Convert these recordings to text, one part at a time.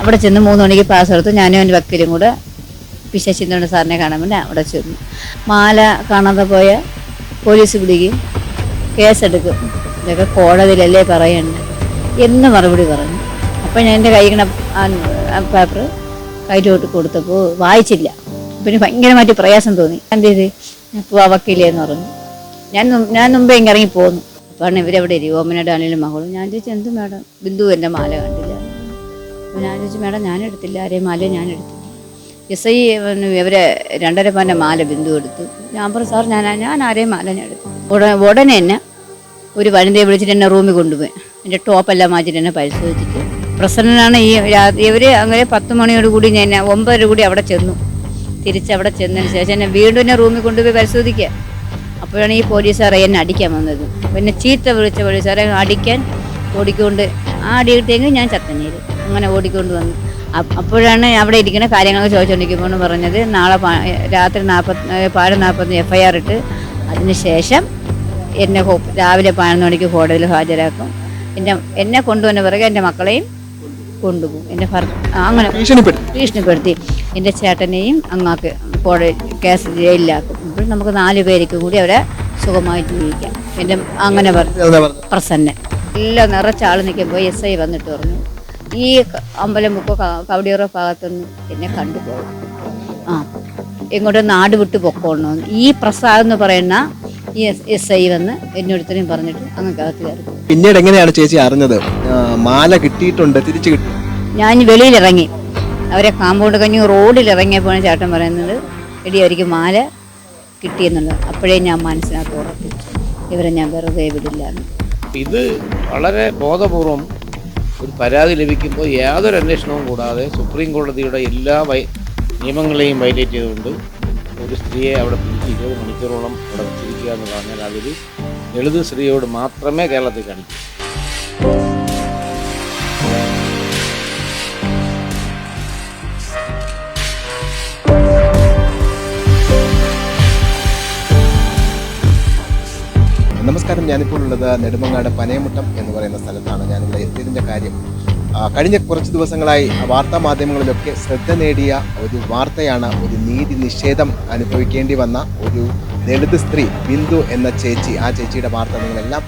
അവിടെ ചെന്ന് മൂന്ന് മണിക്ക് പാസ് എടുത്തു. ഞാനും എന്റെ വക്കീലും കൂടെ പി സാറിനെ കാണാൻ പിന്നെ അവിടെ ചെന്നു. മാല കാണാതെ പോയ പോലീസ് പിടിക്കും. കേസെടുക്കും. ഇതൊക്കെ കോടതിയിലല്ലേ പറയണ്ട? എന്ന് മറുപടി പറഞ്ഞു. അപ്പം ഞാൻ എന്റെ കൈ കിണ പേപ്പർ കയ്യിലോട്ട് കൊടുത്തപ്പോൾ വായിച്ചില്ല. പിന്നെ ഭയങ്കരമായിട്ട് പ്രയാസം തോന്നി. എന്ത് ചെയ്ത്? പോവാ വക്കീലേന്ന് പറഞ്ഞു. ഞാൻ ഞാൻ മുമ്പേ ഇങ്ങനെ ഇറങ്ങി പോന്നു. അപ്പോൾ ഇവരെവിടെ ഇരിക്കും ഓമനയുടെ ആണെങ്കിലും മകളും. ഞാൻ ചോദിച്ചു എന്ത് മേഡം? ബിന്ദു എന്റെ മാല കണ്ടില്ല അപ്പോൾ ഞാൻ ചോദിച്ചു മേഡം ഞാനെടുത്തില്ല. ആരെയും മാല ഞാൻ എടുത്തില്ല എസ് ഐ ഇവരെ രണ്ടര പവന്റെ മാല ബിന്ദു എടുത്തു. ഞാൻ പറഞ്ഞു സാർ ഞാൻ ഞാൻ ആരെയും മാല ഞാൻ എടുത്തു ഉടനെ ഉടനെ തന്നെ ഒരു വനിതയെ വിളിച്ചിട്ട് എന്നെ റൂമിൽ കൊണ്ടുപോയി. എന്റെ ടോപ്പെല്ലാം മാറ്റിയിട്ട് എന്നെ പരിശോധിച്ചിട്ട്. പ്രസന്നനാണ് ഈ ഇവർ അങ്ങനെ പത്ത് മണിയോട് കൂടി ഞാൻ ഒമ്പതര കൂടി അവിടെ ചെന്നു. തിരിച്ച് അവിടെ ചെന്നതിന് ശേഷം എന്നെ വീണ്ടും എന്നെ റൂമിൽ കൊണ്ടുപോയി പരിശോധിക്കുക. അപ്പോഴാണ് ഈ പോലീസുകാരെ എന്നെ അടിക്കാൻ വന്നത്. പിന്നെ ചീത്ത വിളിച്ച പോലീസുകാരെ അടിക്കാൻ ഓടിക്കൊണ്ട് ആ അടി കിട്ടിയെങ്കിൽ ഞാൻ ചത്തനീര്. അങ്ങനെ ഓടിക്കൊണ്ട് വന്നു. അപ്പോഴാണ് അവിടെ ഇരിക്കുന്ന കാര്യങ്ങളൊക്കെ ചോദിച്ചുകൊണ്ടിരിക്കുമ്പോൾ പറഞ്ഞത്. നാളെ രാത്രി നാൽപ്പത്തി പാട് നാൽപ്പത്തി എഫ് ഐ ആർ ഇട്ട് അതിനുശേഷം എന്നെ രാവിലെ പതിനൊന്ന് മണിക്ക് കോടതിയിൽ ഹാജരാക്കും. എന്റെ എന്നെ കൊണ്ടുവന്ന പിറകെ എന്റെ മക്കളെയും കൊണ്ടുപോകും. എന്റെ ഭർ അങ്ങനെ ഭീഷണിപ്പെടുത്തി. ഭീഷണിപ്പെടുത്തി. എന്റെ ചേട്ടനെയും അങ്ങാക്ക് കോടതി കേസ് ജയിലിലാക്കും. ഇപ്പോൾ നമുക്ക് നാല് പേർക്ക് കൂടി അവരെ സുഖമായിട്ട് ജീവിക്കാം. എന്റെ അങ്ങനെ പറഞ്ഞു എന്താ എല്ലാം നിറച്ചാൾ നിൽക്കുമ്പോൾ എസ് ഐ വന്നിട്ട് പറഞ്ഞു. ഈ അമ്പലം ഇപ്പോൾ ക- കവടിയറോ ഭാഗത്തൊന്നും എന്നെ കണ്ടുപോകും ആ എങ്ങോട്ട് നാട് വിട്ട് പൊക്കോളണമെന്ന് ഈ പ്രസാദ് എന്ന് പറയുന്ന ഈ എസ് ഐ വന്ന് എന്നോടത്തിനും പറഞ്ഞിട്ട് അങ്ങക്കകത്ത് കയറി. പിന്നീട് എങ്ങനെയാണ് ചേച്ചി അറിഞ്ഞത്? മാല കിട്ടിയിട്ടുണ്ട് തിരിച്ചു കിട്ടി. ഞാൻ വെളിയിലിറങ്ങി. അവരെ കാമ്പൗണ്ട് കഴിഞ്ഞ് റോഡിൽ ഇറങ്ങിയപ്പോഴാണ് ചേട്ടൻ പറയുന്നത് എടി അവർക്ക് മാല കിട്ടിയെന്നുള്ളത്. അപ്പോഴേ ഞാൻ മനസ്സിനകത്ത് ഉറപ്പിച്ചു. ഇവരെ ഞാൻ വെറുതെ വിടില്ല ഇത് വളരെ ബോധപൂർവം ഒരു പരാതി ലഭിക്കുമ്പോൾ യാതൊരു അന്വേഷണവും കൂടാതെ സുപ്രീം കോടതിയുടെ എല്ലാ വൈ നിയമങ്ങളെയും വയലേറ്റ് ചെയ്തുകൊണ്ട് ഒരു സ്ത്രീയെ അവിടെ പിടിച്ച് ഇരുപത് മണിക്കൂറോളം അവിടെ വെച്ചിരിക്കുക എന്ന് പറഞ്ഞാൽ അതൊരു ദളിത് സ്ത്രീയോട് മാത്രമേ കേരളത്തിൽ കാണിക്കൂ. നമസ്കാരം. ഞാനിപ്പോൾ ഉള്ളത് നെടുമങ്ങാട് പനയമുട്ടം എന്ന് പറയുന്ന സ്ഥലത്താണ്. ഞാനിവിടെ എത്തിയതിന്റെ കാര്യം കഴിഞ്ഞ കുറച്ച് ദിവസങ്ങളായി വാർത്താ മാധ്യമങ്ങളിലൊക്കെ ശ്രദ്ധ നേടിയ ഒരു വാർത്തയാണ് ഒരു നീതി നിഷേധം അനുഭവിക്കേണ്ടി വന്ന ഒരു ദളിത് സ്ത്രീ ബിന്ദു എന്ന ചേച്ചി. ആ ചേച്ചിയുടെ വാർത്ത നിങ്ങളെല്ലാം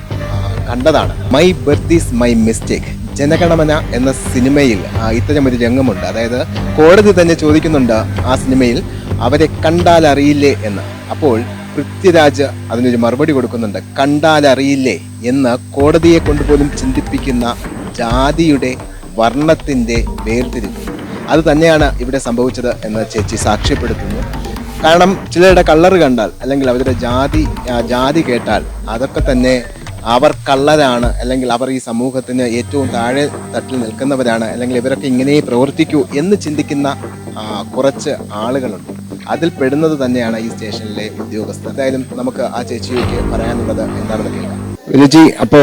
കണ്ടതാണ്. My birth is my mistake Janaganamana എന്ന സിനിമയിൽ ഇത്തരം ഒരു രംഗമുണ്ട്. അതായത് കോടതി തന്നെ ചോദിക്കുന്നുണ്ട് ആ സിനിമയിൽ അവരെ കണ്ടാൽ അറിയില്ലേ എന്ന്. അപ്പോൾ പൃഥ്വിരാജ് അതിനൊരു മറുപടി കൊടുക്കുന്നുണ്ട്. കണ്ടാൽ അറിയില്ലേ എന്ന് കോടതിയെ കൊണ്ടുപോലും ചിന്തിപ്പിക്കുന്ന ജാതിയുടെ വർണത്തിന്റെ വേർതിരിവ്. അത് തന്നെയാണ് ഇവിടെ സംഭവിച്ചത് എന്ന് ചേച്ചി സാക്ഷ്യപ്പെടുത്തുന്നു. കാരണം ചിലരുടെ കള്ളറ് കണ്ടാൽ അല്ലെങ്കിൽ അവരുടെ ജാതി ജാതി കേട്ടാൽ അതൊക്കെ തന്നെ അവർ കള്ളരാണ് അല്ലെങ്കിൽ അവർ ഈ സമൂഹത്തിന് ഏറ്റവും താഴെ തട്ടിൽ നിൽക്കുന്നവരാണ് അല്ലെങ്കിൽ ഇവരൊക്കെ ഇങ്ങനെ പ്രവർത്തിക്കൂ എന്ന് ചിന്തിക്കുന്ന കുറച്ച് ആളുകളുണ്ട്. അതിൽ പെടുന്നത് തന്നെയാണ് ഈ സ്റ്റേഷനിലെ ഉദ്യോഗസ്ഥർ. എന്തായാലും നമുക്ക് ആ ചേച്ചിക്ക് പറയാനുള്ളത് എന്താണെന്ന് കേൾക്കാം. രുചി അപ്പോ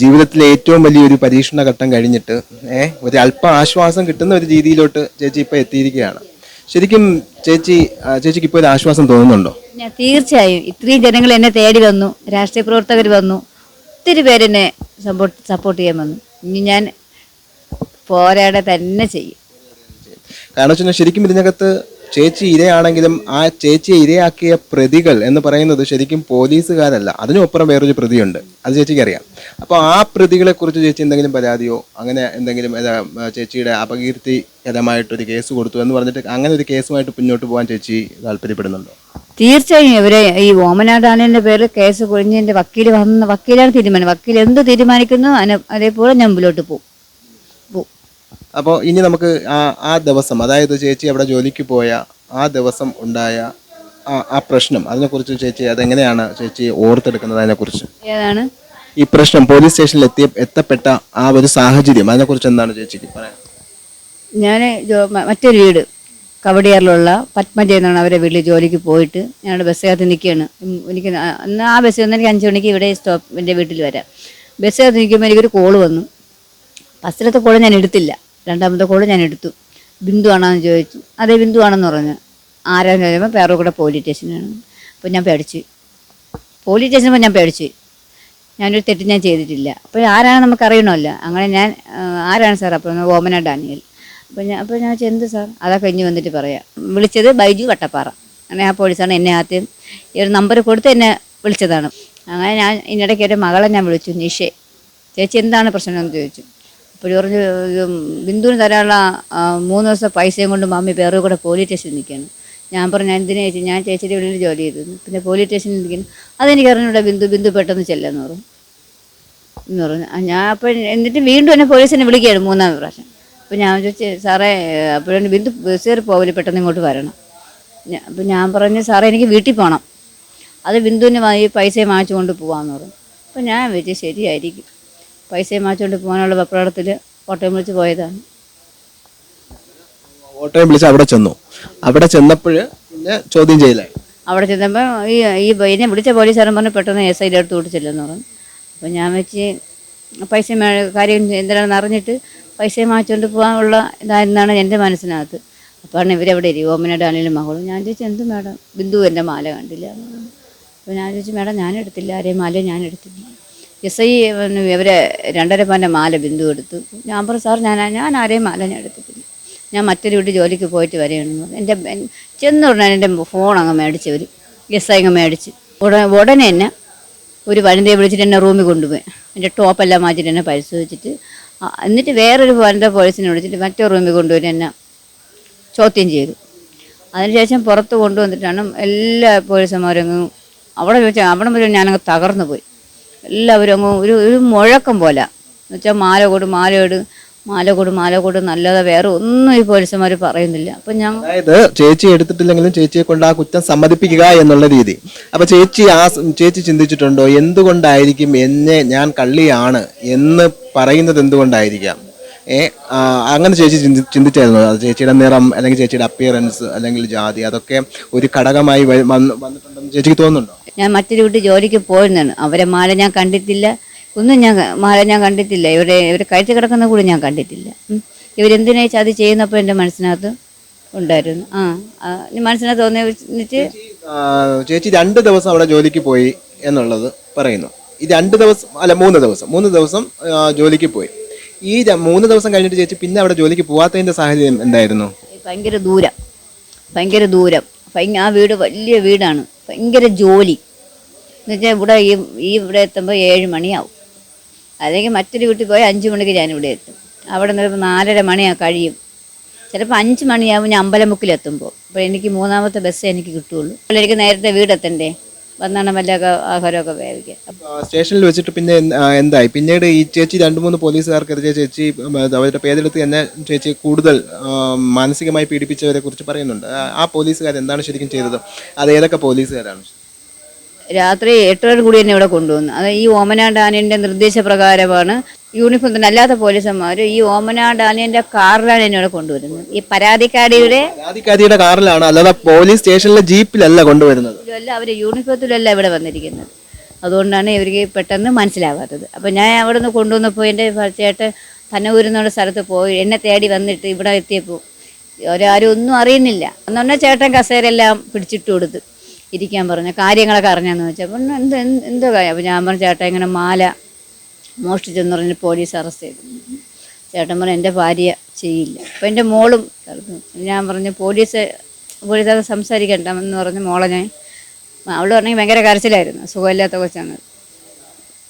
ജീവിതത്തിലെ ഏറ്റവും വലിയൊരു പരീക്ഷണ ഘട്ടം കഴിഞ്ഞിട്ട് ഏഹ് ഒരു അല്പ ആശ്വാസം കിട്ടുന്ന ഒരു രീതിയിലോട്ട് ചേച്ചി ഇപ്പൊ എത്തിയിരിക്കുകയാണ്. ശരിക്കും ചേച്ചി ചേച്ചിക്ക് ഇപ്പോൾ ഒരു ആശ്വാസം തോന്നുന്നുണ്ടോ? ഞാൻ തീർച്ചയായും. ഇത്രയും ജനങ്ങൾ എന്നെ തേടി വന്നു രാഷ്ട്രീയ പ്രവർത്തകർ വന്നു ഒത്തിരി പേരെന്നെ സപ്പോർട്ട് സപ്പോർട്ട് ചെയ്യാൻ വന്നു. ഇനി ഞാൻ പോരാടെ തന്നെ ചെയ്യും. കാരണം വെച്ചാൽ ശരിക്കും ഇതിനകത്ത് ചേച്ചി ഇരയാണെങ്കിലും ആ ചേച്ചിയെ ഇരയാക്കിയ പ്രതികൾ എന്ന് പറയുന്നത് ശരിക്കും പോലീസുകാരല്ല. അതിനൊപ്പുറം വേറൊരു പ്രതിയുണ്ട്. അത് ചേച്ചിക്ക് അറിയാം അപ്പോൾ ആ പ്രതികളെ കുറിച്ച് ചേച്ചി എന്തെങ്കിലും പരാതിയോ അങ്ങനെ എന്തെങ്കിലും ചേച്ചിയുടെ അപകീർത്തികരമായിട്ടൊരു കേസ് കൊടുത്തു എന്ന് പറഞ്ഞിട്ട് അങ്ങനെ ഒരു കേസുമായിട്ട് മുന്നോട്ട് പോകാൻ ചേച്ചി താല്പര്യപ്പെടുന്നുണ്ടോ? തീർച്ചയായും ഇവരെ ഈ ഓമനാഥാനന്റെ പേരിൽ കേസ് കൊഴിഞ്ഞതിന്റെ വക്കീൽ വന്ന വക്കീലാണ് തീരുമാനം. വക്കീൽ എന്ത് തീരുമാനിക്കുന്നു അതിന് അതേപോലെ ഞാൻ മുമ്പോട്ട് പോകും പോവും. അപ്പോൾ ഇനി നമുക്ക് ആ ആ ദിവസം അതായത് ചേച്ചി അവിടെ ജോലിക്ക് പോയ ആ ദിവസം ഉണ്ടായ ആ പ്രശ്നം അതിനെക്കുറിച്ച് ചേച്ചി അതെങ്ങനെയാണ് ചേച്ചി ഓർത്തെടുക്കുന്നത് അതിനെക്കുറിച്ച്? ഏതാണ്? ഈ പ്രശ്നം പോലീസ് സ്റ്റേഷനിൽ എത്തിയ എത്തപ്പെട്ട ആ ഒരു സാഹചര്യം അതിനെക്കുറിച്ച് എന്താണ് ചേച്ചിക്ക് പറയാൻ? ഞാൻ മറ്റൊരു വീട് കവടിയാറിലുള്ള പത്മജ എന്നാണ് അവരെ വീട്ടിൽ ജോലിക്ക് പോയിട്ട് ഞങ്ങളുടെ ബസ്സിനകത്ത് നിൽക്കുകയാണ്. എനിക്ക് അന്ന് ആ ബസ്സിൽ നിന്ന് എനിക്ക് അഞ്ച് മണിക്ക് ഇവിടെ സ്റ്റോപ്പ് എന്റെ വീട്ടിൽ വരാം. ബസ്സിനകത്ത് നിൽക്കുമ്പോൾ എനിക്കൊരു കോൾ വന്നു. ബസ്സിലത്തെ കോൾ ഞാൻ എടുത്തില്ല. രണ്ടാമത്തെ കോൾ ഞാൻ എടുത്തു ബിന്ദു ആണെന്ന് ചോദിച്ചു. അതെ ബിന്ദു ആണെന്ന് പറഞ്ഞു. ആരാന്ന് ചോദിച്ചപ്പോൾ പേറുകൂടെ പോലീസ് സ്റ്റേഷനാണ് അപ്പോൾ ഞാൻ പേടിച്ചു. പോലീസ് സ്റ്റേഷനിൽ ഞാൻ പേടിച്ചു. ഞാനൊരു തെറ്റ് ഞാൻ ചെയ്തിട്ടില്ല. അപ്പോൾ ആരാണെന്ന് നമുക്ക് അറിയണമല്ലോ അങ്ങനെ ഞാൻ ആരാണ് സാർ? അപ്പോൾ ഓമന ഡാനിയൽ. അപ്പോൾ ഞാൻ അപ്പോൾ ഞാൻ എന്ത് സാർ? അതാ കഴിഞ്ഞ് വന്നിട്ട് പറയാം. വിളിച്ചത് ബൈജു വട്ടപ്പാറ. അങ്ങനെ ആ പോലീസാണ് എന്നെ ആദ്യം ഈ ഒരു നമ്പർ കൊടുത്ത് എന്നെ വിളിച്ചതാണ്. അങ്ങനെ ഞാൻ ഇതിനിടയ്ക്ക് എന്റെ മകളെ ഞാൻ വിളിച്ചു നിഷേ. ചേച്ചി എന്താണ് പ്രശ്നം? എന്ന് ചോദിച്ചു. അപ്പോൾ പറഞ്ഞു ബിന്ദുവിന് തരാനുള്ള മൂന്ന് ദിവസം പൈസയും കൊണ്ട് മമ്മി വേറെ കൂടെ പോലീസ് സ്റ്റേഷനിൽ നിൽക്കുകയാണ്. ഞാൻ പറഞ്ഞു എന്തിനാ ചേച്ചി? ഞാൻ ചേച്ചിയുടെ വീട്ടിൽ ജോലി ചെയ്തു പിന്നെ പോലീസ് സ്റ്റേഷനിൽ നിൽക്കുന്നു അതെനിക്ക് അറിഞ്ഞൂടെ ബിന്ദു ബിന്ദു പെട്ടെന്ന് ചെല്ലെന്ന് പറഞ്ഞു. എന്ന് പറഞ്ഞു. ഞാൻ അപ്പോൾ എന്നിട്ട് വീണ്ടും എന്നെ പോലീസിനെ വിളിക്കുകയാണ് മൂന്നാം പ്രാവശ്യം. അപ്പോൾ ഞാൻ ചോദിച്ചു സാറേ അപ്പോഴും ബിന്ദു ബസ് കയറി പോകില്ല പെട്ടെന്ന് ഇങ്ങോട്ട് വരണം. അപ്പം ഞാൻ പറഞ്ഞു സാറേ എനിക്ക് വീട്ടിൽ പോകണം. അത് ബിന്ദുവിന് ഈ പൈസയും വാങ്ങിച്ചുകൊണ്ട് പോകാമെന്ന് പറഞ്ഞു. അപ്പോൾ ഞാൻ വെച്ച് ശരിയായിരിക്കും. പൈസയും മാച്ചുകൊണ്ട് പോകാനുള്ള വെപ്രാളത്തിൽ ഓട്ടോയും വിളിച്ച് പോയതാണ്. ഓട്ടോയും വിളിച്ച് അവിടെ ചെന്നു. അവിടെ ചെന്നപ്പോൾ പിന്നെ ചോദ്യം ചെയ്യലായി. അവിടെ ചെന്നപ്പോൾ ഈ ഈ എന്നെ വിളിച്ച പോലീസുകാരൻ പറഞ്ഞു പെട്ടെന്ന് എസ് ഐയുടെ അടുത്ത് കൊടുത്തില്ലെന്ന് പറഞ്ഞു. അപ്പോൾ ഞാൻ വെച്ച് പൈസ കാര്യം എന്തിനാണെന്ന് അറിഞ്ഞിട്ട് പൈസ മാച്ചുകൊണ്ട് പോകാനുള്ള ഇതായിരുന്നാണ് എന്റെ മനസ്സിനകത്ത്. അപ്പോഴാണ് ഇവരെവിടെ ഓമനയുടെ ആണെങ്കിലും മകളും. ഞാൻ ചോദിച്ചു എന്ത് മാഡം? ബിന്ദു എന്റെ മാല കണ്ടില്ല. അപ്പോൾ ഞാൻ ചോദിച്ചു മാഡം ഞാൻ എടുത്തില്ല. ആരെയും മാല ഞാൻ എടുത്തില്ല. എസ് ഐ ഇവരെ രണ്ടര പവന്റെ മാല ബിന്ദു എടുത്തു. ഞാൻ പറഞ്ഞു സാർ ഞാൻ ഞാൻ ആരെയും മാല ഞാൻ എടുത്തിട്ടില്ല. ഞാൻ മറ്റൊരു വീട്ടിൽ ജോലിക്ക് പോയിട്ട് വരികയാണെന്ന് എന്റെ എൻ- ചെന്ന് ഉടനെ എന്റെ ഫോൺ അങ്ങ് മേടിച്ചവർ എസ് ഐ അങ്ങ് മേടിച്ച്. ഉടനെ ഉടനെ തന്നെ ഒരു വനിതയെ വിളിച്ചിട്ട് എന്നെ റൂമിൽ കൊണ്ടുപോയി. എന്റെ ടോപ്പെല്ലാം മാറ്റിയിട്ട് എന്നെ പരിശോധിച്ചിട്ട് എന്നിട്ട് വേറൊരു വനിത പോലീസിനെ വിളിച്ചിട്ട് മറ്റേ റൂമിൽ കൊണ്ടുപോയി എന്നെ ചോദ്യം ചെയ്തു. അതിനുശേഷം പുറത്ത് കൊണ്ടുവന്നിട്ടാണ് എല്ലാ പോലീസുമാരും അവിടെ വെച്ചാൽ അവിടെ വരെ ഞാനങ്ങ് തകർന്നു പോയി എല്ലാവരും അങ്ങ് ഒരു ഒരു മുഴക്കം പോലെ. എന്നുവെച്ചാൽ മാല കൊടു മാല ഇട് മാല കൊടു മാല കൊടു നല്ലതാ വേറെ ഒന്നും ഈ പോലീസുമാർ പറയുന്നില്ല. അപ്പം ഞാൻ അതായത് ചേച്ചി എടുത്തിട്ടില്ലെങ്കിലും ചേച്ചിയെ കൊണ്ട് ആ കുറ്റം സമ്മതിപ്പിക്കുക എന്നുള്ള രീതി. അപ്പൊ ചേച്ചി ആ ചേച്ചി ചിന്തിച്ചിട്ടുണ്ടോ? എന്തുകൊണ്ടായിരിക്കും എന്നെ ഞാൻ കള്ളിയാണ് എന്ന് പറയുന്നത് എന്തുകൊണ്ടായിരിക്കാം? ഏ അങ്ങനെ ചേച്ചി ചിന്തി- ചിന്തിച്ചായിരുന്നു. ചേച്ചിയുടെ നിറം അല്ലെങ്കിൽ ചേച്ചിയുടെ അപ്പിയറൻസ് അല്ലെങ്കിൽ ജാതി അതൊക്കെ ഒരു ഘടകമായി വന്നിട്ടുണ്ടെന്ന് ചേച്ചിക്ക് തോന്നുന്നുണ്ടോ? ഞാൻ മറ്റൊരു വീട്ടിൽ ജോലിക്ക് പോയിരുന്നാണ് അവരെ മാല ഞാൻ കണ്ടിട്ടില്ല. ഒന്നും ഞാൻ മാല ഞാൻ കണ്ടിട്ടില്ല. ഇവരെ ഇവർ കഴിച്ചു കിടക്കുന്ന കൂടി ഞാൻ കണ്ടിട്ടില്ല. ഇവരെന്തിനാ ചതി ചെയ്യുന്നപ്പോൾ എന്റെ മനസ്സിനകത്ത് ഉണ്ടായിരുന്നു? ആ മനസ്സിനകത്ത് തോന്നിയിട്ട് ചേച്ചി രണ്ട് ദിവസം അവിടെ ജോലിക്ക് പോയി എന്നുള്ളത് പറയുന്നു. ഈ രണ്ട് ദിവസം അല്ല മൂന്ന് ദിവസം. മൂന്ന് ദിവസം ജോലിക്ക് പോയി. ഈ മൂന്ന് ദിവസം കഴിഞ്ഞിട്ട് ചേച്ചി പിന്നെ അവിടെ ജോലിക്ക് പോവാത്തതിന്റെ സാഹചര്യം എന്തായിരുന്നു? ഭയങ്കര ദൂരം. ഭയങ്കര ദൂരം. ആ വീട് വലിയ വീടാണ്. ഭയങ്കര ജോലി. എന്നുവെച്ചാൽ ഇവിടെ ഈ ഈ ഇവിടെ എത്തുമ്പോൾ ഏഴ് മണിയാവും. അല്ലെങ്കിൽ മറ്റൊരു വീട്ടിൽ പോയാൽ അഞ്ച് മണിക്ക് ഞാനിവിടെ എത്തും. അവിടെ നിന്ന് നാലര മണിയാ കഴിയും. ചിലപ്പോൾ അഞ്ച് മണിയാവും ഞാൻ അമ്പലമുക്കിലെത്തുമ്പോൾ അപ്പോൾ എനിക്ക് മൂന്നാമത്തെ ബസ്സേ എനിക്ക് കിട്ടുള്ളൂ. അപ്പോൾ എനിക്ക് നേരത്തെ വീടെത്തണ്ടേ? വന്നാണ് വല്ലൊക്കെ ആഹാരമൊക്കെ വേവിക്കുക സ്റ്റേഷനിൽ വെച്ചിട്ട് പിന്നെ എന്തായി? പിന്നീട് ഈ ചേച്ചി രണ്ട് മൂന്ന് പോലീസുകാർക്കെതിരെ ചേച്ചി അവരുടെ പേരെടുത്ത് തന്നെ ചേച്ചി കൂടുതൽ മാനസികമായി പീഡിപ്പിച്ചവരെ കുറിച്ച് പറയുന്നുണ്ട്. ആ പോലീസുകാർ എന്താണ് ശരിക്കും ചെയ്തത്? അത് ഏതൊക്കെ പോലീസുകാരാണ്? രാത്രി എട്ടര കൂടി തന്നെ ഇവിടെ കൊണ്ടുവന്നു. അത് ഈ ഓമന ഡാനിയന്റെ നിർദ്ദേശപ്രകാരമാണ് യൂണിഫോം തന്നെ. അല്ലാത്ത പോലീസന്മാർ ഈ ഓമന ഡാനിയന്റെ കാറിലാണ് എന്നെ ഇവിടെ കൊണ്ടുവരുന്നത്. ഈ പരാതിക്കാരിയുടെ പരാതിക്കാരിയുടെ കാറിലാണ് അല്ലാതെ പോലീസ് സ്റ്റേഷനിലെ ജീപ്പിലല്ല കൊണ്ടുവരുന്നത്. അല്ല അവർ യൂണിഫോത്തിലല്ല ഇവിടെ വന്നിരിക്കുന്നത്. അതുകൊണ്ടാണ് ഇവർക്ക് പെട്ടെന്ന് മനസ്സിലാവാത്തത്. അപ്പോൾ ഞാൻ അവിടെ നിന്ന് കൊണ്ടുവന്നപ്പോൾ എന്റെ ചേട്ടൻ പനൂരുന്നുള്ള സ്ഥലത്ത് പോയി എന്നെ തേടി വന്നിട്ട് ഇവിടെ എത്തിയപ്പോൾ ഒരാരും ഒന്നും അറിയുന്നില്ല. എന്നുപറഞ്ഞാൽ ചേട്ടൻ കസേരെല്ലാം പിടിച്ചിട്ട് കൊടുത്ത്. ഇരിക്കാൻ പറഞ്ഞു കാര്യങ്ങളൊക്കെ അറിഞ്ഞാന്ന് വെച്ചാൽ പിന്നെ എന്ത് എന്തോ കാര്യം അപ്പോൾ ഞാൻ പറഞ്ഞു ചേട്ടാ ഇങ്ങനെ മാല മോഷ്ടിച്ചെന്ന് പറഞ്ഞ് പോലീസ് അറസ്റ്റ് ചെയ്തു. ചേട്ടൻ പറഞ്ഞു എന്റെ ഭാര്യ ചെയ്യില്ല. അപ്പോൾ എന്റെ മോളും. ഞാൻ പറഞ്ഞു പോലീസ് പോലീസ് അത് സംസാരിക്കണ്ട എന്ന് പറഞ്ഞ് മോളെ ഞാൻ അവൾ പറഞ്ഞെങ്കിൽ ഭയങ്കര കരച്ചിലായിരുന്നു. സുഖമില്ലാത്ത കൊച്ചാണ്.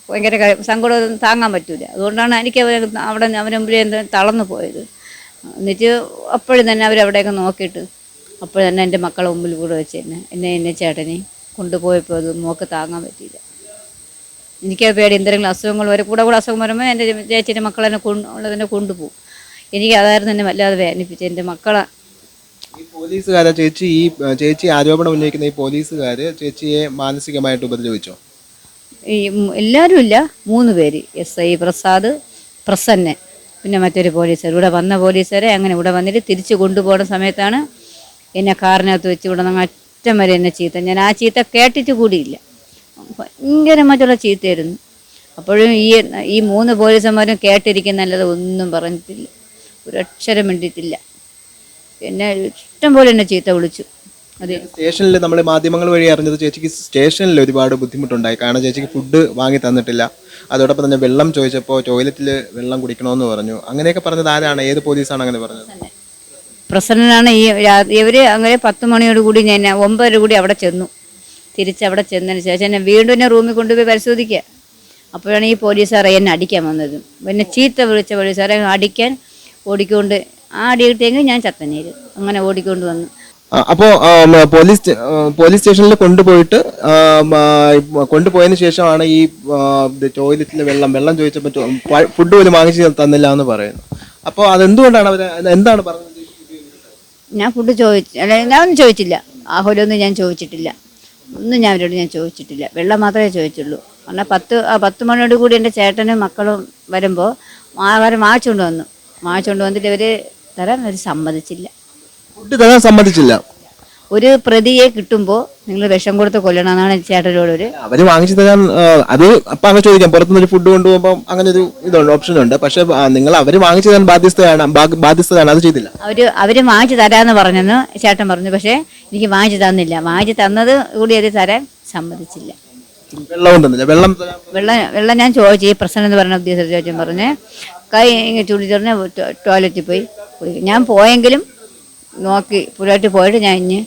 ഭയങ്കര സങ്കടം താങ്ങാൻ പറ്റില്ല അതുകൊണ്ടാണ് എനിക്ക് അവർ അവിടെ അവരെ മുമ്പിൽ തളർന്നു പോയത്. എന്നിട്ട് അപ്പോഴും തന്നെ അവരവിടെയൊക്കെ നോക്കിയിട്ട് അപ്പോൾ തന്നെ എന്റെ മക്കളെ മുമ്പിൽ കൂടെ വെച്ച് തന്നെ എന്നെ എന്നെ ചേട്ടനെ കൊണ്ടുപോയപ്പോൾ അത് മോക്ക് താങ്ങാൻ പറ്റിയില്ല. എനിക്ക് പേടി എന്തെങ്കിലും അസുഖങ്ങൾ വരെ കൂടെ കൂടെ അസുഖം വരുമ്പോൾ എന്റെ മക്കളെ മക്കളെന്നെ കൊണ്ട് ഉള്ളതിനെ കൊണ്ടുപോകും. എനിക്ക് അതായിരുന്നു എന്നെ വല്ലാതെ വേദനിപ്പിച്ചത്. എന്റെ മക്കളെ ഈ പോലീസുകാരെ ചേച്ചി ഈ ചേച്ചി ആരോപണം ഉന്നയിക്കുന്ന ഈ പോലീസുകാർ ചേച്ചിയെ മാനസികമായിട്ട് ഉപദ്രവിച്ചോ? ഈ എല്ലാവരും ഇല്ല. മൂന്ന് പേര്. എസ് ഐ പ്രസാദ് പ്രസന്നൻ പിന്നെ മറ്റൊരു പോലീസുകാർ. ഇവിടെ വന്ന പോലീസുകാരെ അങ്ങനെ ഇവിടെ വന്നിട്ട് തിരിച്ചു കൊണ്ടുപോകുന്ന സമയത്താണ് എന്നെ കാറിനകത്ത് വെച്ച് ഇവിടെ നിന്ന് അറ്റം വരെ എന്നെ ചീത്ത. ഞാൻ ആ ചീത്ത കേട്ടിട്ട് കൂടിയില്ല. ഭയങ്കരമായിട്ടുള്ള ചീത്തയായിരുന്നു. അപ്പോഴും ഈ ഈ മൂന്ന് പോലീസന്മാരും കേട്ടിരിക്കുന്നല്ലാതെ ഒന്നും പറഞ്ഞിട്ടില്ല. ഒരക്ഷരം മിണ്ടിയിട്ടില്ല. എന്നെ ഇഷ്ടം പോലെ എന്നെ ചീത്ത വിളിച്ചു. അതെ. സ്റ്റേഷനിൽ നമ്മൾ മാധ്യമങ്ങൾ വഴി അറിഞ്ഞത് ചേച്ചിക്ക് സ്റ്റേഷനിൽ ഒരുപാട് ബുദ്ധിമുട്ടുണ്ടായി. കാരണം ചേച്ചിക്ക് ഫുഡ് വാങ്ങി തന്നിട്ടില്ല. അതോടൊപ്പം തന്നെ വെള്ളം ചോദിച്ചപ്പോൾ ടോയ്ലറ്റിൽ വെള്ളം കുടിക്കണമെന്ന് പറഞ്ഞു. അങ്ങനെയൊക്കെ പറഞ്ഞത് ആരാണ്? ഏത് പോലീസാണ് അങ്ങനെ പറഞ്ഞത്? തന്നെ പ്രസിഡന്റാണ് ഈ ഇവർ അങ്ങനെ പത്ത് മണിയോട് കൂടി ഞാൻ ഒമ്പതര കൂടി അവിടെ ചെന്നു. തിരിച്ച് അവിടെ ചെന്നതിന് ശേഷം എന്നെ വീണ്ടും എന്നെ റൂമിൽ കൊണ്ടുപോയി പരിശോധിക്കുക. അപ്പോഴാണ് ഈ പോലീസുകാരെ എന്നെ അടിക്കാൻ വന്നത്. പിന്നെ ചീത്ത വിളിച്ച പോലീസുകാരെ അടിക്കാൻ ഓടിക്കൊണ്ട് ആ അടി കിട്ടിയെങ്കിൽ ഞാൻ ചത്തനീര്. അങ്ങനെ ഓടിക്കൊണ്ട് വന്നു. അപ്പോ പോലീസ് പോലീസ് സ്റ്റേഷനിൽ കൊണ്ടുപോയിട്ട് കൊണ്ടുപോയതിന് ശേഷമാണ് ഈ ടോയ്ലറ്റിലെ വെള്ളം വെള്ളം ചോദിച്ചപ്പോൾ ഫുഡ് പോലും വാങ്ങിച്ച് തന്നില്ല എന്ന് പറയുന്നു. അപ്പോൾ അതെന്തുകൊണ്ടാണ് അവർ എന്താണ് പറഞ്ഞത്? ഞാൻ ഫുഡ് ചോദിച്ചു അല്ലെങ്കിൽ ഞാൻ ഒന്നും ചോദിച്ചില്ല. ആഹോലൊന്നും ഞാൻ ചോദിച്ചിട്ടില്ല. ഒന്നും ഞാൻ അവരോട് ഞാൻ ചോദിച്ചിട്ടില്ല. വെള്ളം മാത്രമേ ചോദിച്ചുള്ളൂ. കാരണം പത്ത് ആ പത്ത് മണിയോട് കൂടി എന്റെ ചേട്ടനും മക്കളും വരുമ്പോൾ ആഹാരം വാങ്ങിച്ചുകൊണ്ട് വന്നു. വാങ്ങിച്ചുകൊണ്ട് വന്നിട്ട് ഇവർ തരാൻ അവർ സമ്മതിച്ചില്ല. ഫുഡ് തരാൻ സമ്മതിച്ചില്ല. ഒരു പ്രതിയെ കിട്ടുമ്പോൾ നിങ്ങൾ വിഷം കൊടുത്ത് കൊല്ലണം എന്നാണ് ചേട്ടനോട് ഒരു അവർ വാങ്ങിച്ചു തരാൻ ആ, അത് അപ്പൊ അങ്ങനെ ചോദിക്കാം. പുറത്തുനിന്ന് ഒരു ഫുഡ് കൊണ്ടുപോകുമ്പോൾ അങ്ങനെ ഒരു ഇതുണ്ട് ഓപ്ഷൻ ഉണ്ട്. പക്ഷെ ആ, നിങ്ങൾ അവർ വാങ്ങിച്ചു തരാൻ ബാധ്യസ്ഥയാണ് ബാ- അത് ചെയ്തില്ല. അവർ അവർ വാങ്ങിച്ചു തരാന്ന് പറഞ്ഞെന്ന് ചേട്ടൻ പറഞ്ഞു. പക്ഷേ എനിക്ക് വാങ്ങിച്ചു തന്നില്ല. വാങ്ങിച്ചു തന്നത് കൂടി അവർ തരാൻ സമ്മതിച്ചില്ല. തന്നില്ല വെള്ളം തരാൻ വെള്ളം വെള്ളം ഞാൻ ചോദിച്ചു. ഈ പ്രശ്നം എന്ന് പറഞ്ഞ ഉദ്യോഗസ്ഥർ ചോദിച്ചു പറഞ്ഞ് കൈ ഇങ്ങനെ ചൂടി തുറന്ന് ടോയ്ലറ്റിൽ പോയി ഞാൻ പോയെങ്കിലും നോക്കി പുലർട്ടി പോയിട്ട് ഞാൻ ഇഞ്ഞ്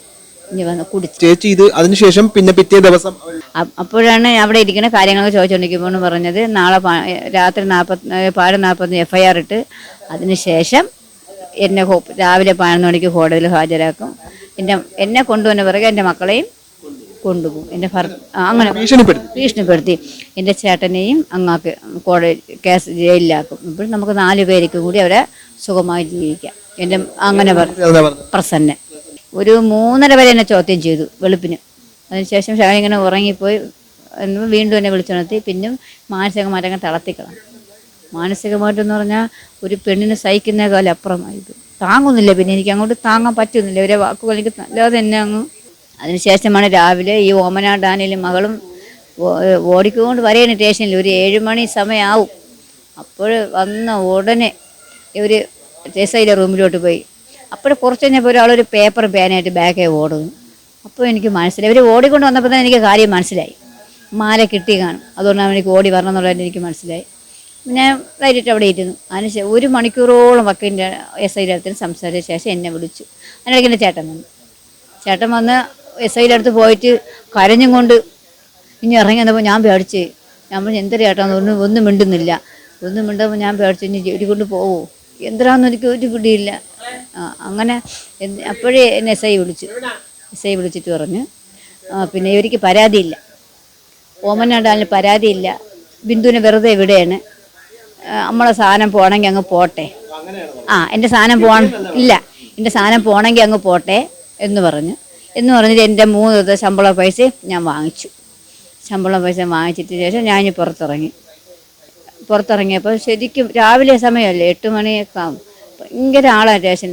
ഇഞ്ഞ് വന്ന് കുടിച്ചു. ചേച്ചി ഇത് അതിനുശേഷം പിന്നെ പിറ്റേ ദിവസം അവർ അ- അപ്പോഴാണ് അവിടെ ഇരിക്കുന്ന കാര്യങ്ങളൊക്കെ ചോദിച്ചുകൊണ്ടിരിക്കുമ്പോൾ പറഞ്ഞത്. നാളെ പാ- രാത്രി നാൽപ്പത്തി പാട് നാൽപ്പത്തി എഫ് ഐ ആർ ഇട്ട് അതിനുശേഷം എന്നെ ഹോ- രാവിലെ പതിനൊന്ന് മണിക്ക് കോടതിയിൽ ഹാജരാക്കും. എന്റെ എന്നെ കൊണ്ടുവന്ന പിറകെ എന്റെ മക്കളെയും കൊണ്ടുപോകും. എന്റെ ഭർ ആ, അങ്ങനെ ഭീഷണിപ്പെടുത്തി. ഭീഷണിപ്പെടുത്തി. എന്റെ ചേട്ടനെയും അങ്ങാക്ക് കോടതി കേസ് ജയിലിലാക്കും. ഇപ്പോൾ നമുക്ക് നാല് പേർക്ക് കൂടി അവരെ സുഖമായി ജീവിക്കാം. എന്റെ അങ്ങനെ പറഞ്ഞു എന്താ പറഞ്ഞത് പ്രസന്ന. ഒരു മൂന്നര വരെ എന്നെ ചോദ്യം ചെയ്തു വെളുപ്പിന്. അതിനുശേഷം ഷാൻ ഇങ്ങനെ ഉറങ്ങിപ്പോയി. എന്ന് വീണ്ടും എന്നെ വിളിച്ചുണർത്തി പിന്നെ മാനസികമായിട്ട് അങ്ങ് തളർത്തിക്കളാം മാനസികമായിട്ടെന്ന് പറഞ്ഞാൽ ഒരു പെണ്ണിനെ സഹിക്കുന്ന കാലം അപ്പുറമായത് താങ്ങുന്നില്ല പിന്നെ. എനിക്ക് അങ്ങോട്ട് താങ്ങാൻ പറ്റുന്നില്ല. ഇവരെ വാക്കുകൾ എനിക്ക് അല്ലാതെ എന്നെ അങ്ങ് അതിനുശേഷമാണ് രാവിലെ ഈ ഓമന ഡാനിലും മകളും ഓടിക്കൊണ്ട് വരെയാണ് സ്റ്റേഷനിൽ ഒരു ഏഴ് മണി സമയമാവും അപ്പോൾ വന്ന ഉടനെ ഇവർ എസ് റൂമിലോട്ട് പോയി. അപ്പോൾ കുറച്ച് കഴിഞ്ഞപ്പോൾ ഒരാളൊരു പേപ്പർ പേനായിട്ട് ബാഗേ ഓടുന്നു. അപ്പോൾ എനിക്ക് മനസ്സിലായി. ഇവർ ഓടിക്കൊണ്ട് വന്നപ്പോൾ തന്നെ എനിക്ക് കാര്യം മനസ്സിലായി. മാല കിട്ടി കാണും. അതുകൊണ്ടാണ് എനിക്ക് ഓടി വരണം എന്നുള്ളത് എനിക്ക് മനസ്സിലായി. ഞാൻ വൈകിട്ട് അവിടെ ഇരുന്നു. അതിന് ഒരു മണിക്കൂറോളം വക്കീലിന്റെ എസ് ഐയുടെ അടുത്ത് സംസാരിച്ച ശേഷം എന്നെ വിളിച്ചു. അതിനിടയ്ക്ക് എന്റെ ചേട്ടൻ വന്നു. ചേട്ടൻ വന്ന് എസ് ഐയുടെ അടുത്ത് പോയിട്ട് കരഞ്ഞും കൊണ്ട് ഇനി ഇറങ്ങി വന്നപ്പോൾ ഞാൻ പേടിച്ച്. ഞാൻ പറഞ്ഞു എന്തൊരു ചേട്ടാ? ഒന്നും ഒന്നും മിണ്ടുന്നില്ല. ഒന്നും മിണ്ടുമ്പോൾ ഞാൻ പേടിച്ച് ഇനി ജോലി കൊണ്ട് പോവോ? എന്തിനാന്ന് എനിക്ക് ഒരു പിടിയില്ല. ആ അങ്ങനെ അപ്പോഴേ എന്നെ എസ് ഐ വിളിച്ചു. എസ് ഐ വിളിച്ചിട്ട് പറഞ്ഞു പിന്നെ ഇവർക്ക് പരാതിയില്ല. ഓമനാടാലിന് പരാതിയില്ല. ബിന്ദുവിനെ വെറുതെ വിടുകയാണ്. ആ, നമ്മളെ സാധനം പോകണമെങ്കിൽ അങ്ങ് പോട്ടെ. ആ എന്റെ സാധനം പോകണം ഇല്ല. എന്റെ സാധനം പോകണമെങ്കിൽ അങ്ങ് പോട്ടെ എന്ന് പറഞ്ഞു. എന്ന് പറഞ്ഞിട്ട് എന്റെ മൂന്ന് ദിവസത്തെ ശമ്പള പൈസ ഞാൻ വാങ്ങിച്ചു. ശമ്പള പൈസ വാങ്ങിച്ചിട്ട് ശേഷം ഞാൻ പുറത്തിറങ്ങി. പുറത്തിറങ്ങിയപ്പോൾ ശരിക്കും രാവിലെ സമയമല്ലേ? എട്ട് മണിയൊക്കെ ആവും. ഭയങ്കര ആളാണ് രേഷൻ.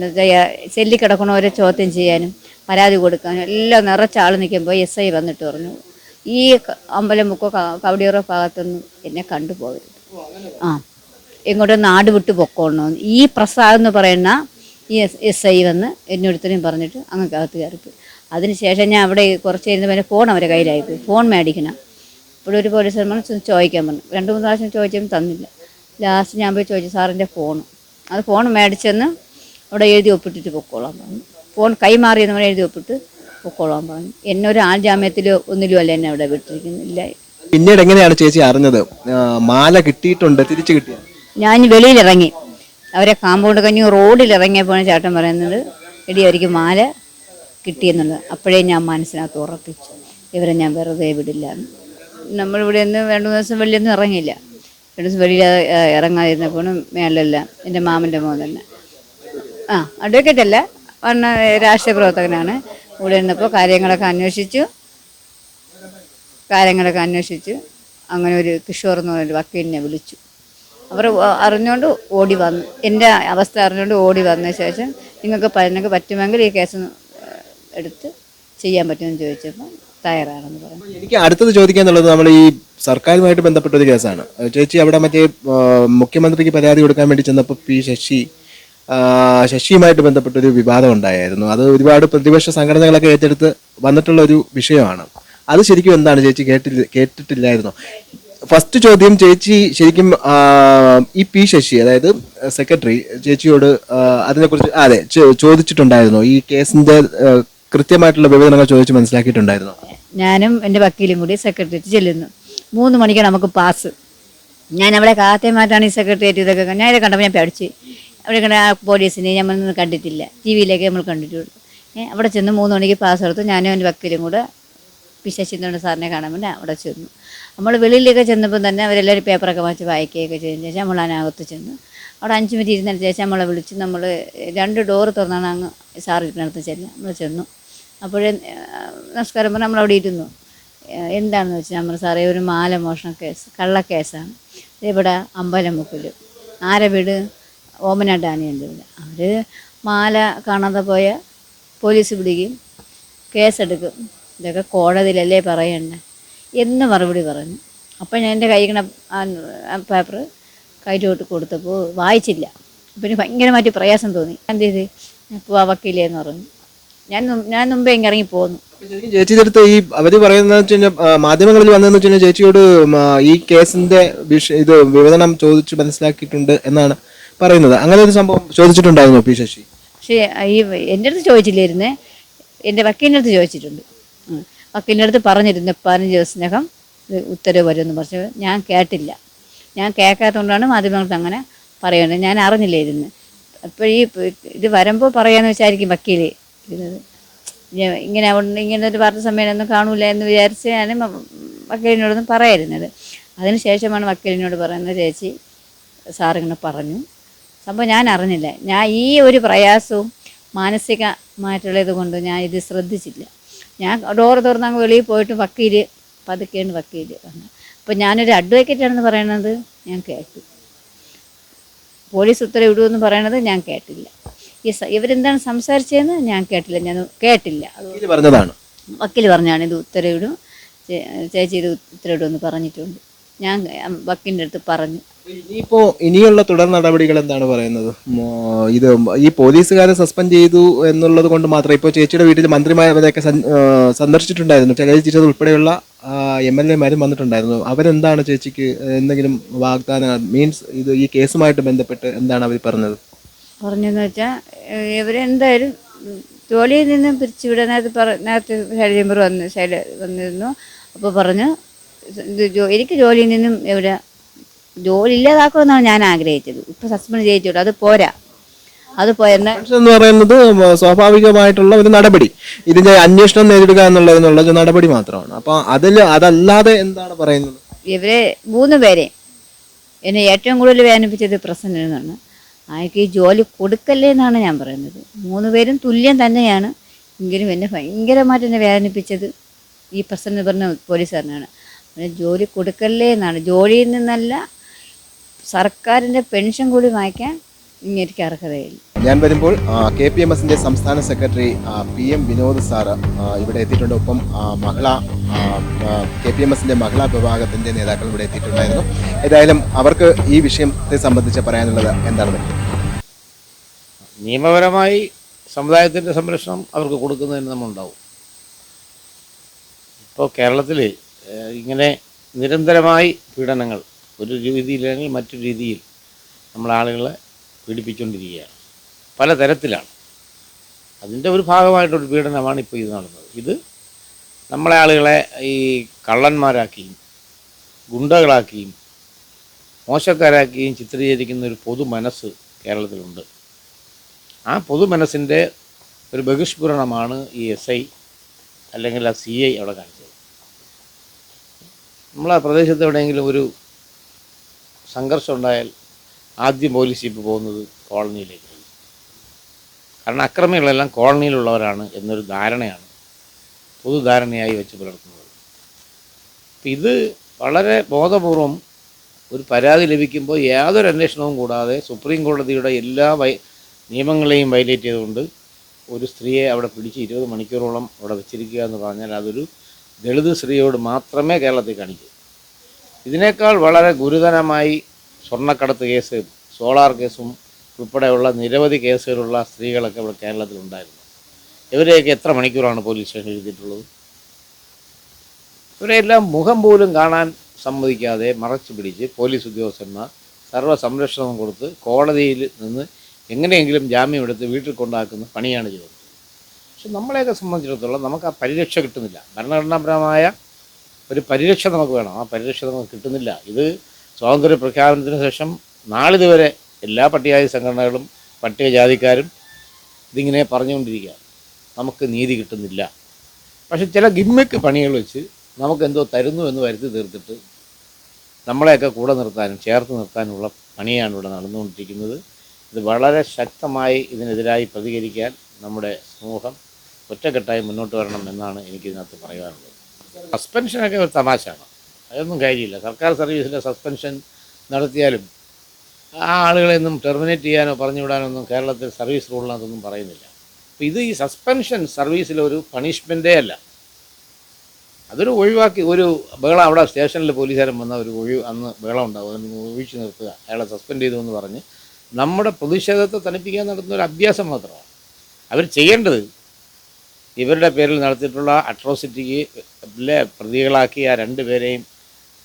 സെല്ലി കിടക്കണവരെ ചോദ്യം ചെയ്യാനും പരാതി കൊടുക്കാനും എല്ലാം നിറച്ച ആൾ നിൽക്കുമ്പോൾ എസ് ഐ വന്നിട്ട് പറഞ്ഞു ഈ അമ്പലം അമ്പലമുക്കോ കവടിയൂറോ ഭാഗത്തൊന്നും എന്നെ കണ്ടുപോകരുത് ആ ഇങ്ങോട്ട് നാട് വിട്ട് പൊക്കോളണമെന്ന് ഈ പ്രസാദ് എന്ന് പറയുന്ന ഈ എസ് എസ് ഐ വന്ന് എന്നോടത്തനെയും പറഞ്ഞിട്ട് അങ്ങ് അകത്ത് കയറിപ്പോയി. അതിനുശേഷം ഞാൻ അവിടെ കുറച്ച് പിന്നെ ഫോൺ അവരെ കയ്യിലായിപ്പോയി ഫോൺ മേടിക്കണം. ഇവിടെ ഒരു പോലീസ് ചോദിക്കാൻ പറഞ്ഞു. രണ്ട് മൂന്ന് പ്രാവശ്യം ചോദിച്ചാൽ തന്നില്ല. ലാസ്റ്റ് ഞാൻ പോയി ചോദിച്ചു സാറിന്റെ ഫോൺ അത് ഫോൺ മേടിച്ചെന്ന് അവിടെ എഴുതി ഒപ്പിട്ടിട്ട് പൊക്കോളാൻ പറഞ്ഞു. ഫോൺ കൈമാറിയെന്ന് പറഞ്ഞ് എഴുതി ഒപ്പിട്ട് പൊക്കോളാൻ പറഞ്ഞു. എന്നെ ഒരു ആൾ ജാമ്യത്തിലോ ഒന്നിലും അല്ല എന്നെ അവിടെ വിട്ടിരിക്കുന്നില്ല. പിന്നീട് എങ്ങനെയാണ് ചേച്ചി അറിഞ്ഞത്? മാല കിട്ടിയിട്ടുണ്ട് തിരിച്ചു കിട്ടിയ? ഞാൻ വെളിയിലിറങ്ങി. അവരെ കാമ്പൗണ്ട് കഴിഞ്ഞ് റോഡിൽ ഇറങ്ങിയപ്പോഴാണ് ചേട്ടൻ പറയുന്നത് എടി അവർക്ക് മാല കിട്ടിയെന്നുള്ളത്. അപ്പോഴേ ഞാൻ മനസ്സിനകത്ത് ഉറപ്പിച്ചു. ഇവരെ ഞാൻ വെറുതെ വിടില്ല. നമ്മളിവിടെ നിന്ന് രണ്ട് മൂന്ന് ദിവസം വെളിയൊന്നും ഇറങ്ങിയില്ല. രണ്ട് ദിവസം വെളിയിൽ ഇറങ്ങാതിരുന്നപ്പോഴും മേലല്ല എന്റെ മാമന്റെ മോൻ തന്നെ. ആ അഡ്വക്കേറ്റ് അല്ല വന്ന രാഷ്ട്രീയ പ്രവർത്തകനാണ്. ഇവിടെ ഇരുന്നപ്പോൾ കാര്യങ്ങളൊക്കെ അന്വേഷിച്ചു. കാര്യങ്ങളൊക്കെ അന്വേഷിച്ചു. അങ്ങനെ ഒരു കിഷോർ എന്ന് പറഞ്ഞൊരു വക്കീലിനെ വിളിച്ചു. അവർ അറിഞ്ഞുകൊണ്ട് ഓടി വന്നു. എന്റെ അവസ്ഥ അറിഞ്ഞുകൊണ്ട് ഓടി വന്ന ശേഷം നിങ്ങൾക്ക് നിങ്ങൾക്ക് പറ്റുമെങ്കിൽ ഈ കേസ് എടുത്ത് ചെയ്യാൻ പറ്റുമെന്ന് ചോദിച്ചപ്പോൾ തയ്യാറാണെന്ന് പറയാം. എനിക്ക് അടുത്തത് ചോദിക്കാന്നുള്ളത് നമ്മൾ ഈ സർക്കാരുമായിട്ട് ബന്ധപ്പെട്ട ഒരു കേസാണ് ചേച്ചി അവിടെ മറ്റേ മുഖ്യമന്ത്രിക്ക് പരാതി കൊടുക്കാൻ വേണ്ടി ചെന്നപ്പോൾ പി ശശി ശശിയുമായിട്ട് ബന്ധപ്പെട്ട ഒരു വിവാദം ഉണ്ടായിരുന്നു. അത് ഒരുപാട് പ്രതിപക്ഷ സംഘടനകളൊക്കെ ഏറ്റെടുത്ത് വന്നിട്ടുള്ള ഒരു വിഷയമാണ്. അത് ശരിക്കും എന്താണ് ചേച്ചി കേട്ടില്ല കേട്ടിട്ടില്ലായിരുന്നു? ഫസ്റ്റ് ചോദ്യം ചേച്ചി ശരിക്കും ഈ പി ശശി അതായത് സെക്രട്ടറി ചേച്ചിയോട് അതിനെക്കുറിച്ച് അതെ ചോദിച്ചിട്ടുണ്ടായിരുന്നു. ഈ കേസിന്റെ കൃത്യമായിട്ടുള്ള വിവരങ്ങൾ ചോദിച്ച് മനസ്സിലാക്കിയിട്ടുണ്ടായിരുന്നു. ഞാനും എന്റെ വക്കീലും കൂടി സെക്രട്ടേറിയറ്റ് ചെല്ലുന്നു. മൂന്ന് മണിക്ക് നമുക്ക് പാസ്. ഞാൻ അവിടെ കാത്യമായിട്ടാണ് ഈ സെക്രട്ടേറിയറ്റ് ഇതൊക്കെ ഞാൻ ഇതൊക്കെ കണ്ടപ്പോൾ ഞാൻ പഠിച്ച് അവിടെ കണ്ട ആ പോലീസിനെ നമ്മളൊന്നും കണ്ടിട്ടില്ല. ടി വിയിലേക്ക് നമ്മൾ കണ്ടിട്ടുള്ളൂ അവിടെ ചെന്ന് മൂന്ന് മണിക്ക് പാസ് കൊടുത്തു. ഞാനും എന്റെ വക്കീലും കൂടെ പി സാറിനെ കാണാൻ വേണ്ടി അവിടെ ചെന്നു. നമ്മൾ വെളിയിലേക്ക് ചെന്നപ്പോൾ തന്നെ അവരെല്ലാവരും പേപ്പറൊക്കെ വായിച്ച് വായിക്കുകയൊക്കെ ചെയ്തതിന് ശേഷം നമ്മൾ അതിനകത്ത് ചെന്നു. അവിടെ അഞ്ച് മിനിറ്റ് ഇരുന്നതിന് ശേഷം നമ്മളെ വിളിച്ച് നമ്മൾ രണ്ട് ഡോറ് തുറന്നാണ് അങ്ങ് ഇരിക്കുന്നിടത്ത് ചെന്ന് നമ്മൾ ചെന്നു. അപ്പോഴേ നമസ്കാരം പറഞ്ഞ് നമ്മളവിടെ ഇരുന്നു. എന്താണെന്ന് വെച്ചാൽ നമ്മൾ സാറേ ഒരു മാല മോഷണ കേസ് കള്ളക്കേസാണ് ഇവിടെ അമ്പലമുക്കിൽ ആരെ വീട്? ഓമന ഡാനിയന്റെ വീട്. അവർ മാല കാണാതെ പോയ പോലീസ് പിടിക്കും കേസെടുക്കും. ഇതൊക്കെ കോടതിയിലല്ലേ പറയണ്ട? എന്ന് മറുപടി പറഞ്ഞു. അപ്പം ഞാൻ എന്റെ കൈകണ ആ പേപ്പർ കയ്യിലോട്ട് കൊടുത്തപ്പോൾ വായിച്ചില്ല. അപ്പം എനിക്ക് ഭയങ്കരമായിട്ട് പ്രയാസം തോന്നി. എന്ത് ചെയ്ത്? ഞാൻ പോവാ വക്കീലേന്ന് പറഞ്ഞു. ഞാൻ ഞാൻ മുമ്പേ ഇങ്ങ് ഇറങ്ങി പോന്നു ശരിക്കും ചേച്ചിയുടെ അടുത്ത് ഈ അവർ പറയുന്നത് വെച്ച് കഴിഞ്ഞാൽ ആ, മാധ്യമങ്ങളിൽ വന്നതെന്ന് വെച്ച് കഴിഞ്ഞാൽ ചേച്ചിയോട് ഉം, ആ, ഈ കേസിന്റെ വിഷ ഇത് വിവരണം ചോദിച്ചു മനസ്സിലാക്കിയിട്ടുണ്ട് എന്നാണ് പറയുന്നത്. അങ്ങനെ ഒരു സംഭവം ചോദിച്ചിട്ടുണ്ടായിരുന്നു പി ശശി. പക്ഷേ ഈ എന്റെ അടുത്ത് ചോദിച്ചില്ലായിരുന്നേ. എന്റെ വക്കീലിന്റെ അടുത്ത് ചോദിച്ചിട്ടുണ്ട്. ഉം. വക്കീലിന്റെ അടുത്ത് പറഞ്ഞിരുന്നു പതിനഞ്ച് ദിവസത്തിനകം ഇത് ഉത്തരവ് വരുമെന്ന് പറഞ്ഞു. ഞാൻ കേട്ടില്ല. ഞാൻ കേൾക്കാത്തതുകൊണ്ടാണ് മാധ്യമങ്ങൾക്ക് അങ്ങനെ പറയുന്നത് ഞാൻ അറിഞ്ഞില്ലായിരുന്നു. അപ്പോൾ ഈ പ- ഇത് വരുമ്പോൾ പറയാമെന്ന് വെച്ചായിരിക്കും വക്കീൽ ഞാൻ ഇങ്ങനെ ഇങ്ങനെ ഒരു വാർത്താ സമ്മേളനം കാണൂല എന്ന് വിചാരിച്ച് ഞാൻ വക്കീലിനോടൊന്നും പറയായിരുന്നത് അതിന് ശേഷമാണ് വക്കീലിനോട് പറയുന്നത് ചേച്ചി സാറിങ്ങനെ പറഞ്ഞു. സംഭവം ഞാൻ അറിഞ്ഞില്ല. ഞാൻ ഈ ഒരു പ്രയാസവും മാനസികമായിട്ടുള്ളത് കൊണ്ട് ഞാൻ ഇത് ശ്രദ്ധിച്ചില്ല. ഞാൻ ഡോറ് തുറന്ന് അങ്ങ് വെളിയിൽ പോയിട്ട് വക്കീൽ പതുക്കെയാണ് വക്കീൽ വന്നു. അപ്പോൾ ഞാനൊരു അഡ്വക്കേറ്റാണെന്ന് പറയണത് ഞാൻ കേട്ടു. പോലീസ് ഉത്തരവിടുമെന്ന് പറയണത് ഞാൻ കേട്ടില്ല. ഈ ഇവരെന്താണ് സംസാരിച്ചതെന്ന് ഞാൻ കേട്ടില്ല. ഞാൻ കേട്ടില്ല. അത് പറഞ്ഞതാണ്. വക്കീൽ പറഞ്ഞാണ് ഇത് ഉത്തരവിടും. ചേച്ചി ഇത് ഉത്തരവിടുമെന്ന് പറഞ്ഞിട്ടുണ്ട്. ഞാൻ വക്കീലിന്റെ അടുത്ത് പറഞ്ഞു. ഇനിയിപ്പോ ഇനിയുള്ള തുടർ നടപടികൾ എന്താണ് പറയുന്നത്? ഇത് ഈ പോലീസുകാരെ സസ്പെൻഡ് ചെയ്തു എന്നുള്ളത് കൊണ്ട് മാത്രം. ഇപ്പോൾ ചേച്ചിയുടെ വീട്ടിൽ മന്ത്രിമാരൊക്കെ സന്ദർശിച്ചിട്ടുണ്ടായിരുന്നു. ടീച്ചർ ഉൾപ്പെടെയുള്ള എം എൽ എമാരും വന്നിട്ടുണ്ടായിരുന്നു. അവരെന്താണ് ചേച്ചിക്ക് എന്തെങ്കിലും വാഗ്ദാനം മീൻസ് ഇത് ഈ കേസുമായിട്ട് ബന്ധപ്പെട്ട് എന്താണ് അവർ പറഞ്ഞത്? പറഞ്ഞെന്ന് വെച്ചാൽ ഇവരെന്തായാലും ജോലിയിൽ നിന്നും പിരിച്ചുവിടാൻ നേരത്തെ പറ നേരത്തെ ശൈലജമ്പർ വന്ന് ശൈല വന്നിരുന്നു. അപ്പോൾ പറഞ്ഞു ഇത് ജോ എനിക്ക് ജോലിയിൽ നിന്നും ഇവിടെ ജോലി ഇല്ലാതാക്കുമെന്നാണ് ഞാൻ ആഗ്രഹിച്ചത്. ഇപ്പം സസ്പെൻഡ് ചെയ്യിച്ചോളൂ അത് പോരാ. അത് പോയെന്ന് എന്ന് പറയുന്നത് സ്വാഭാവികമായിട്ടുള്ള ഒരു നടപടി. ഇതിന്റെ അന്വേഷണം നേരിടുക എന്നുള്ളതിനുള്ള ഒരു നടപടി മാത്രമാണ്. അപ്പൊ അതിൽ അതല്ലാതെ എന്താണ് പറയുന്നത്? ഇവരെ മൂന്ന് പേരെ എന്നെ ഏറ്റവും കൂടുതൽ വേദനിപ്പിച്ചത് എന്നാണ് അയാൾക്ക് ഈ ജോലി കൊടുക്കല്ലേ എന്നാണ് ഞാൻ പറയുന്നത്. മൂന്ന് പേരും തുല്യം തന്നെയാണ്. എങ്കിലും എന്നെ ഭയങ്കരമായിട്ട് എന്നെ വേദനിപ്പിച്ചത് ഈ പ്രസന്ന പറഞ്ഞ പോലീസുകാരനാണ്. അവന് ജോലി കൊടുക്കല്ലേ എന്നാണ്. ജോലിയിൽ നിന്നല്ല സർക്കാരിന്റെ പെൻഷൻ കൂടി വാങ്ങിക്കാൻ ഇങ്ങനെ അർഹതയില്ല. ഞാൻ വരുമ്പോൾ കെ പി എം എസിന്റെ സംസ്ഥാന secretary P M Vinod sir ഇവിടെ എത്തിയിട്ടുണ്ട്. ഒപ്പം മഹിള കെ പി എം എസിന്റെ മഹിളാ വിഭാഗത്തിന്റെ നേതാക്കൾ ഇവിടെ എത്തിയിട്ടുണ്ടായിരുന്നു. ഏതായാലും അവർക്ക് ഈ വിഷയത്തെ സംബന്ധിച്ച് പറയാനുള്ളത് എന്താണെന്ന് നിയമപരമായി സമുദായത്തിന്റെ സംരക്ഷണം അവർക്ക് കൊടുക്കുന്നതിന് നമ്മളുണ്ടാവും ഇപ്പോൾ കേരളത്തിൽ ഇങ്ങനെ നിരന്തരമായി പീഡനങ്ങൾ ഒരു രീതിയിലെങ്കിൽ മറ്റൊരു രീതിയിൽ നമ്മളെ ആളുകളെ പീഡിപ്പിച്ചുകൊണ്ടിരിക്കുകയാണ്. പല തരത്തിലാണ് അതിന്റെ ഒരു ഭാഗമായിട്ടൊരു പീഡനമാണ് ഇപ്പോൾ ഇത് നടന്നത്. ഇത് നമ്മളെ ആളുകളെ ഈ കള്ളന്മാരാക്കിയും ഗുണ്ടകളാക്കിയും മോശക്കാരാക്കിയും ചിത്രീകരിക്കുന്ന ഒരു പൊതു മനസ്സ് കേരളത്തിലുണ്ട്. ആ പൊതുമനസ്സിന്റെ ഒരു ബഹിഷ്പൂരണമാണ് ഈ എസ് ഐ അല്ലെങ്കിൽ ആ സി ഐ അവിടെ കാണിച്ചത്. നമ്മളാ പ്രദേശത്ത് എവിടെയെങ്കിലും ഒരു സംഘർഷം ഉണ്ടായാൽ ആദ്യം പോലീസ് ജീപ്പ് പോകുന്നത് കോളനിയിലേക്ക്. കാരണം അക്രമികളെല്ലാം കോളനിയിലുള്ളവരാണ് എന്നൊരു ധാരണയാണ് പൊതുധാരണയായി വെച്ച് പുലർത്തുന്നത്. അപ്പം ഇത് വളരെ ബോധപൂർവം ഒരു പരാതി ലഭിക്കുമ്പോൾ യാതൊരു അന്വേഷണവും കൂടാതെ സുപ്രീം കോടതിയുടെ എല്ലാ വൈ നിയമങ്ങളെയും വയലേറ്റ് ചെയ്തുകൊണ്ട് ഒരു സ്ത്രീയെ അവിടെ പിടിച്ച് ഇരുപത് മണിക്കൂറോളം അവിടെ വെച്ചിരിക്കുക എന്ന് പറഞ്ഞാൽ അതൊരു ദളിത് സ്ത്രീയോട് മാത്രമേ കേരളത്തിൽ കാണിക്കൂ. ഇതിനേക്കാൾ വളരെ ഗുരുതരമായി സ്വർണക്കടത്ത് കേസ് സോളാർ കേസും ഉൾപ്പെടെയുള്ള നിരവധി കേസുകളുള്ള സ്ത്രീകളൊക്കെ ഇവിടെ കേരളത്തിലുണ്ടായിരുന്നു ഇവരെയൊക്കെ എത്ര മണിക്കൂറാണ് പോലീസ് സ്റ്റേഷനിൽ എഴുതിയിട്ടുള്ളത് ഇവരെല്ലാം മുഖം പോലും കാണാൻ സമ്മതിക്കാതെ മറച്ചു പിടിച്ച് പോലീസ് ഉദ്യോഗസ്ഥന്മാർ സർവ സംരക്ഷണവും കൊടുത്ത് കോടതിയിൽ നിന്ന് എങ്ങനെയെങ്കിലും ജാമ്യം എടുത്ത് വീട്ടിൽ കൊണ്ടാക്കുന്ന പണിയാണ് ചെയ്തത് പക്ഷെ നമ്മളെയൊക്കെ സംബന്ധിച്ചിടത്തോളം നമുക്ക് ആ പരിരക്ഷ കിട്ടുന്നില്ല. ഭരണഘടനാപരമായ ഒരു പരിരക്ഷ നമുക്ക് വേണം. ആ പരിരക്ഷ നമുക്ക് കിട്ടുന്നില്ല. ഇത് സ്വാതന്ത്ര്യ പ്രഖ്യാപനത്തിന് ശേഷം നാളിതുവരെ എല്ലാ പട്ടികജാതി സംഘടനകളും പട്ടികജാതിക്കാരും ഇതിങ്ങനെ പറഞ്ഞുകൊണ്ടിരിക്കുക നമുക്ക് നീതി കിട്ടുന്നില്ല. പക്ഷെ ചില ഗിമ്മിക്ക് പണികൾ വെച്ച് നമുക്ക് എന്തോ തരുന്നു എന്ന് വരുത്തി തീർത്തിട്ട് നമ്മളെയൊക്കെ കൂടെ നിർത്താനും ചേർത്ത് നിർത്താനുമുള്ള പണിയാണ് ഇവിടെ നടന്നുകൊണ്ടിരിക്കുന്നത്. ഇത് വളരെ ശക്തമായി ഇതിനെതിരായി പ്രതികരിക്കാൻ നമ്മുടെ സമൂഹം ഒറ്റക്കെട്ടായി മുന്നോട്ട് വരണം എന്നാണ് എനിക്കിതിനകത്ത് പറയാനുള്ളത്. സസ്പെൻഷനൊക്കെ ഒരു തമാശയാണ്. അതൊന്നും കാര്യമില്ല. സർക്കാർ സർവീസിലെ സസ്പെൻഷൻ നടത്തിയാലും ആ ആളുകളെ ഒന്നും ടെർമിനേറ്റ് ചെയ്യാനോ പറഞ്ഞു വിടാനോ ഒന്നും കേരളത്തിൽ സർവീസ് റൂളിനകത്തൊന്നും പറയുന്നില്ല. അപ്പോൾ ഇത് ഈ സസ്പെൻഷൻ സർവീസിലൊരു പണിഷ്മെന്റേ അല്ല. അതൊരു ഒഴിവാക്കി ഒരു ബഹളം അവിടെ സ്റ്റേഷനിൽ പോലീസുകാരൻ വന്ന ഒരു ഒഴിവ് അന്ന് ബഹളം ഉണ്ടാവും അതിന് ഒഴിച്ചു നിർത്തുക. അയാളെ സസ്പെൻഡ് ചെയ്തു എന്ന് പറഞ്ഞ് നമ്മുടെ പ്രതിഷേധത്തെ തണുപ്പിക്കാൻ നടത്തുന്ന ഒരു അഭ്യാസം മാത്രമാണ്. അവർ ചെയ്യേണ്ടത് ഇവരുടെ പേരിൽ നടത്തിയിട്ടുള്ള അട്രോസിറ്റിക്ക് പ്രതികളാക്കി ആ രണ്ട് പേരെയും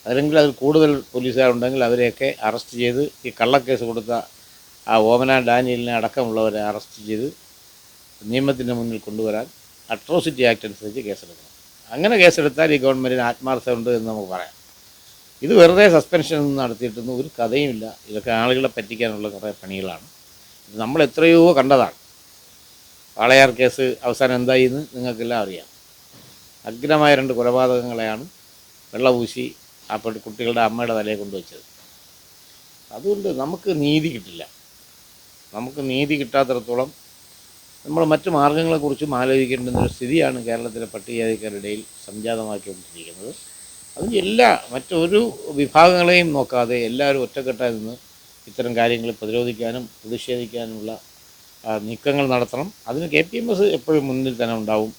അല്ലെങ്കിൽ അതിൽ കൂടുതൽ പോലീസുകാരുണ്ടെങ്കിൽ അവരെയൊക്കെ അറസ്റ്റ് ചെയ്ത് ഈ കള്ളക്കേസ് കൊടുത്ത ആ ഓമന ഡാനിയലിനെ അടക്കമുള്ളവരെ അറസ്റ്റ് ചെയ്ത് നിയമത്തിന്റെ മുന്നിൽ കൊണ്ടുവരാൻ അട്രോസിറ്റി ആക്ട് അനുസരിച്ച് കേസെടുക്കണം. അങ്ങനെ കേസെടുത്താൽ ഈ ഗവൺമെന്റിന് ആത്മാർത്ഥമുണ്ട് എന്ന് നമുക്ക് പറയാം. ഇത് വെറുതെ സസ്പെൻഷൻ നടത്തിയിട്ടൊന്നും ഒരു കഥയുമില്ല. ഇതൊക്കെ ആളുകളെ പറ്റിക്കാനുള്ള കുറേ പണികളാണ്. ഇത് നമ്മൾ എത്രയോ കണ്ടതാണ്. വാളയാർ കേസ് അവസാനം എന്തായി എന്ന് നിങ്ങൾക്കെല്ലാം അറിയാം. അഗ്രമായ രണ്ട് കൊലപാതകങ്ങളെയാണ് വെള്ളപൂശി ആ കുട്ടികളുടെ അമ്മയുടെ തലയെ കൊണ്ടുവച്ചത്. അതുകൊണ്ട് നമുക്ക് നീതി കിട്ടില്ല. നമുക്ക് നീതി കിട്ടാത്തിടത്തോളം നമ്മൾ മറ്റു മാർഗങ്ങളെക്കുറിച്ചും ആലോചിക്കേണ്ടുന്ന ഒരു സ്ഥിതിയാണ് കേരളത്തിലെ പട്ടികജാതിക്കാരുടെ ഇടയിൽ സംജാതമാക്കിക്കൊണ്ടിരിക്കുന്നത്. അത് എല്ലാ മറ്റൊരു വിഭാഗങ്ങളെയും നോക്കാതെ എല്ലാവരും ഒറ്റക്കെട്ടായി നിന്ന് ഇത്തരം കാര്യങ്ങൾ പ്രതിരോധിക്കാനും പ്രതിഷേധിക്കാനുമുള്ള നീക്കങ്ങൾ നടത്തണം. അതിന് കെ പി എം എസ് എപ്പോഴും മുന്നിൽ തന്നെ ഉണ്ടാവും.